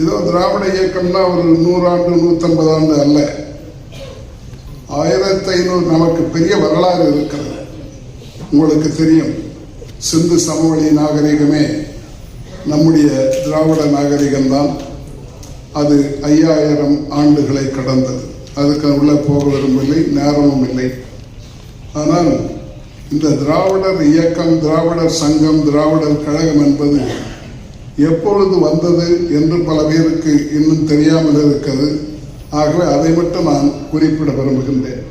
இதோ திராவிட இயக்கம்னா ஒரு நூறாண்டு நூற்றம்பது ஆண்டு அல்ல. ஆயிரத்தி ஐநூறு நமக்கு பெரிய வரலாறு இருக்கிறது. உங்களுக்கு தெரியும் சிந்து சமவெளி நாகரிகமே நம்முடைய திராவிட நாகரிகம்தான் அது ஐயாயிரம் ஆண்டுகளை கடந்தது. அதுக்கு உள்ள போக விரும்பவில்லை நேரமும் இல்லை. ஆனால் இந்த திராவிடர் இயக்கம் திராவிடர் சங்கம் திராவிடர் கழகம் என்பது எப்பொழுது வந்தது என்று பல பேருக்கு இன்னும் தெரியாமல் இருக்கிறது. ஆகவே அதை மட்டும் நான் குறிப்பிட விரும்புகின்றேன்.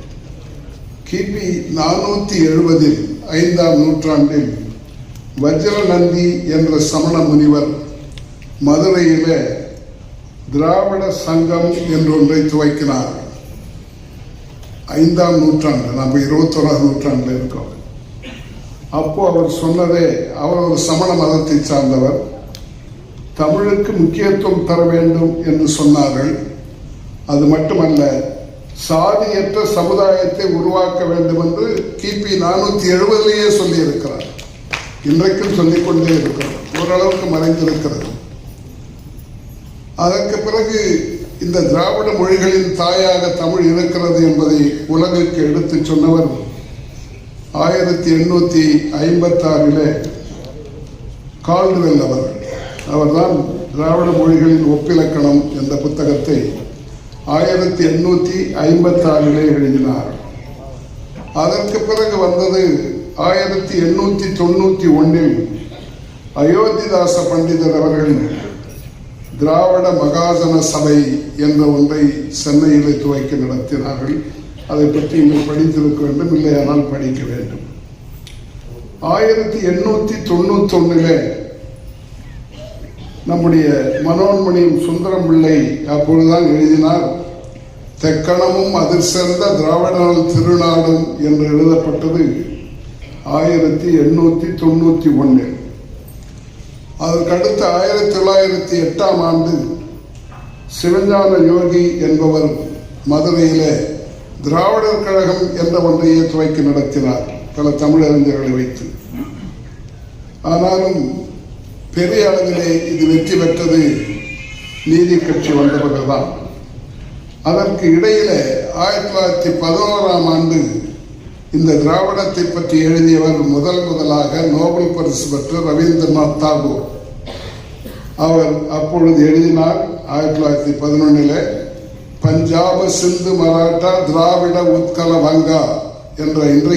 கிபி நானூற்றி எழுபதில் ஐந்தாம் நூற்றாண்டில் வஜ்ர நந்தி என்ற சமண முனிவர் மதுரையிலே திராவிட சங்கம் என்றொன்றை துவக்கினார். ஐந்தாம் நூற்றாண்டு நம்ம இருபத்தோராம் நூற்றாண்டில் இருக்கோம். அப்போ அவர் சொன்னதே அவர் ஒரு சமண மதத்தை சார்ந்தவர். தமிழுக்கு முக்கியத்துவம் தர வேண்டும் என்று சொன்னார்கள். அது மட்டுமல்ல சாதியற்ற சமுதாயத்தை உருவாக்க வேண்டும் என்று கிபி நானூத்தி எழுபதுலேயே சொல்லியிருக்கிறார். இன்றைக்கும் சொல்லிக்கொண்டே இருக்கிறோம். ஓரளவுக்கு மறைந்திருக்கிறது. அதற்கு பிறகு இந்த திராவிட மொழிகளின் தாயாக தமிழ் இருக்கிறது என்பதை உலகுக்கு எடுத்துச் சொன்னவர் ஆயிரத்தி எண்ணூத்தி ஐம்பத்தாறில் ஆறிலே கால்டுவெல் அவர்தான் திராவிட மொழிகளின் ஒப்பிலக்கணம் என்ற புத்தகத்தை ஆயிரத்தி எண்ணூற்றி ஐம்பத்தாறிலே எழுதினார். அதற்கு பிறகு வந்தது ஆயிரத்தி எண்ணூற்றி தொண்ணூற்றி ஒன்றில் அயோத்திதாச பண்டிதர் அவர்கள் திராவிட மகாஜன சபை என்ற ஒன்றை சென்னையிலே துவக்கி நடத்தினார்கள். அதை பற்றி நீங்கள் படித்திருக்க வேண்டும் இல்லையானால் படிக்க வேண்டும். ஆயிரத்தி எண்ணூற்றி தொண்ணூத்தொன்னிலே நம்முடைய மனோன்மணியும் சுந்தரம் பிள்ளை அப்பொழுதுதான் எழுதினார் தெக்கணமும் அதிர் சேர்ந்த திராவிடநாள் திருநாடும் என்று எழுதப்பட்டது ஆயிரத்தி எண்ணூத்தி தொண்ணூத்தி ஒன்று அதற்கடுத்து ஆயிரத்தி தொள்ளாயிரத்தி எட்டாம் ஆண்டு சிவஞான யோகி என்பவர் மதுரையிலே திராவிடர் கழகம் என்ற ஒன்றையே துவக்கி நடத்தினார் பல தமிழறிஞர்களை வைத்து. ஆனாலும் பெரிய அளவிலே இது வெற்றி பெற்றது நீதி கட்சி வந்த பிறகுதான் அதற்கு இடையிலே ஆயிரத்தி தொள்ளாயிரத்தி பதினோராம் ஆண்டு இந்த திராவிடத்தை பற்றி எழுதியவர் முதல் முதலாக நோபல் பரிசு பெற்ற ரவீந்திரநாத் தாகூர். அவர் அப்பொழுது எழுதினார் ஆயிரத்தி தொள்ளாயிரத்தி பதினொன்னில் பஞ்சாப சிந்து மராட்டா திராவிட உத்கல வங்கா என்ற இன்றைக்கு